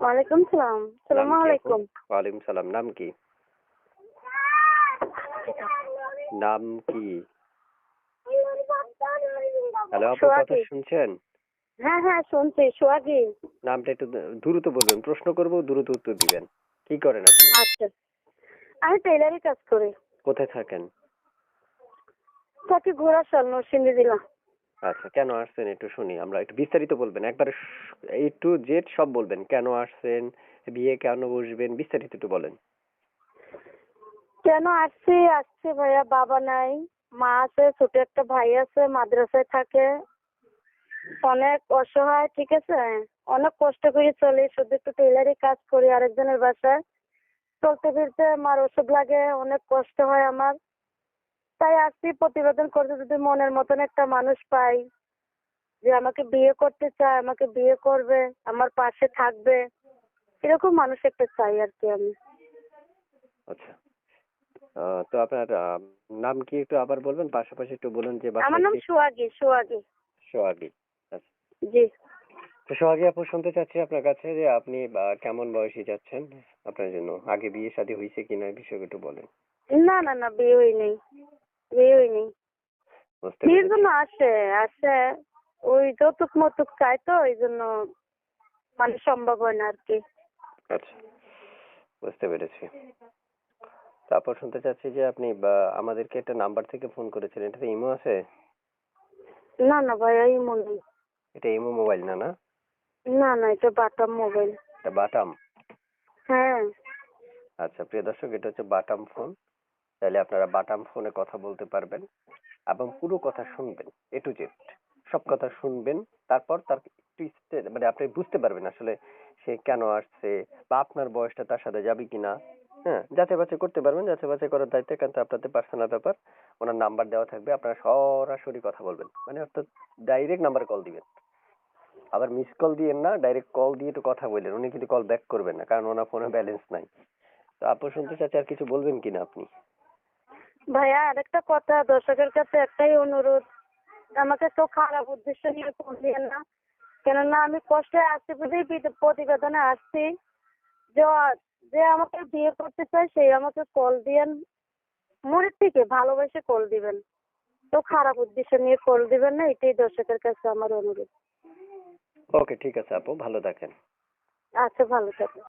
ওয়ালাইকুম সালাম। সালাম? আলাইকুম। ওয়ালাইকুম সালাম নাম কি? নাম কি? হ্যালো আপু কথা শুনছেন? হ্যাঁ হ্যাঁ শুনছি সোহাগী। নামটা একটু দ্রুত বলবেন প্রশ্ন করব দ্রুত উত্তর দিবেন। কি করেন আপনি? আচ্ছা। আমি টেলারি কাজ করি। কোথায় থাকেন? তাকে ঘোরা সাল নরসিংদী দিলাম আচ্ছা কেন আসছেন একটু শুনি, আমরা একটু বিস্তারিত বলবেন, একবারে এই টু জেড সব বলবেন, কেন আসছেন, বিয়ে কেন বসবেন, বিস্তারিত একটু বলেন। কেন আসছি? আসছি ভাইয়া, বাবা নাই, মা আছে, ছোট একটা ভাই আছে, মাদ্রাসায় থাকে। অনেক অসহায়, ঠিক আছে? অনেক কষ্ট করে চলি, শুধু একটু টেলারি কাজ করি আরেকজনের বাসায়। চলতে ফিরতে আমার ওষুধ লাগে, অনেক কষ্ট হয় আমার। তাই আসছি প্রতিবেদন করতে যদি মনের মতন একটা মানুষ পাই যে আমাকে বিয়ে করতে চায় আমাকে বিয়ে করবে আমার পাশে থাকবে। এরকম মানুষ একটা চাই আর কি আমি। আচ্ছা। তো আপনার নাম কি একটু আবার বলবেন? পাশাপাশি একটু বলুন যে আমার নাম সোহাগী সোহাগী। সোহাগী। আচ্ছা। জি। তো সোহাগী আপু শুনতে চাচ্ছি আপনার কাছে যে আপনি কেমন বয়সী যাচ্ছেন? আপনার জন্য আগে বিয়ে শাদী হয়েছে কিনা বিষয়ে একটু বলেন। না না না বিয়ে হয়নি বিয়ে হয়নি বিয়ের জন্য আসে আসে ওই যৌতুক মতুক চাই তো ওই জন্য মানে সম্ভব হয় না আর কি। আচ্ছা বুঝতে পেরেছি। তারপর শুনতে চাচ্ছি যে আপনি বা, আমাদেরকে একটা নাম্বার থেকে ফোন করেছিলেন। এটাতে ইমো আছে? না না ভাইয়া এই মনে এটা ইমো মোবাইল না না? না না এটা বাটাম মোবাইল। এটা বাটাম? হ্যাঁ। আচ্ছা প্রিয় দর্শক এটা হচ্ছে বাটাম ফোন। তাহলে আপনারা বাটাম ফোনে কথা বলতে পারবেন এবং পুরো কথা শুনবেন এ টু জেড সব কথা শুনবেন, তারপর তার মানে আপনি বুঝতে পারবেন আসলে সে কেন আসছে বা আপনার বয়সটা তার সাথে যাবে কিনা। হ্যাঁ যাচাই বাছাই করতে পারবেন, যাচাই বাছাই করার দায়িত্ব কিন্তু আপনাদের পার্সোনাল ব্যাপার। ওনার নাম্বার দেওয়া থাকবে, আপনারা সরাসরি কথা বলবেন। মানে অর্থাৎ ডাইরেক্ট নাম্বারে কল দিবেন। আবার মিস কল দিয়েন না ডাইরেক্ট কল দিয়ে একটু কথা বললেন, উনি কিন্তু কল ব্যাক করবেন না, কারণ ওনার ফোনে ব্যালেন্স নাই। তো আপু শুনতে চাচ্ছি আর কিছু বলবেন কিনা আপনি? ভাইয়া আরেকটা কথা দর্শকের কাছে একটাই অনুরোধ। আমাকে তো খারাপ উদ্দেশ্য নিয়ে ফোন দিয়েন না। কেননা আমি কষ্টে আসছি বুঝেই বিদ- প্রতিবেদনে আসছি। যে যে আমাকে বিয়ে করতে চায় সেই আমাকে কল দিয়েন। মনের থেকে ভালোবেসে কল দিবেন। তো খারাপ উদ্দেশ্য নিয়ে কল দিবেন না এটাই দর্শকের কাছে আমার অনুরোধ। ওকে ঠিক আছে আপু ভালো থাকেন। আচ্ছা ভালো থাকবেন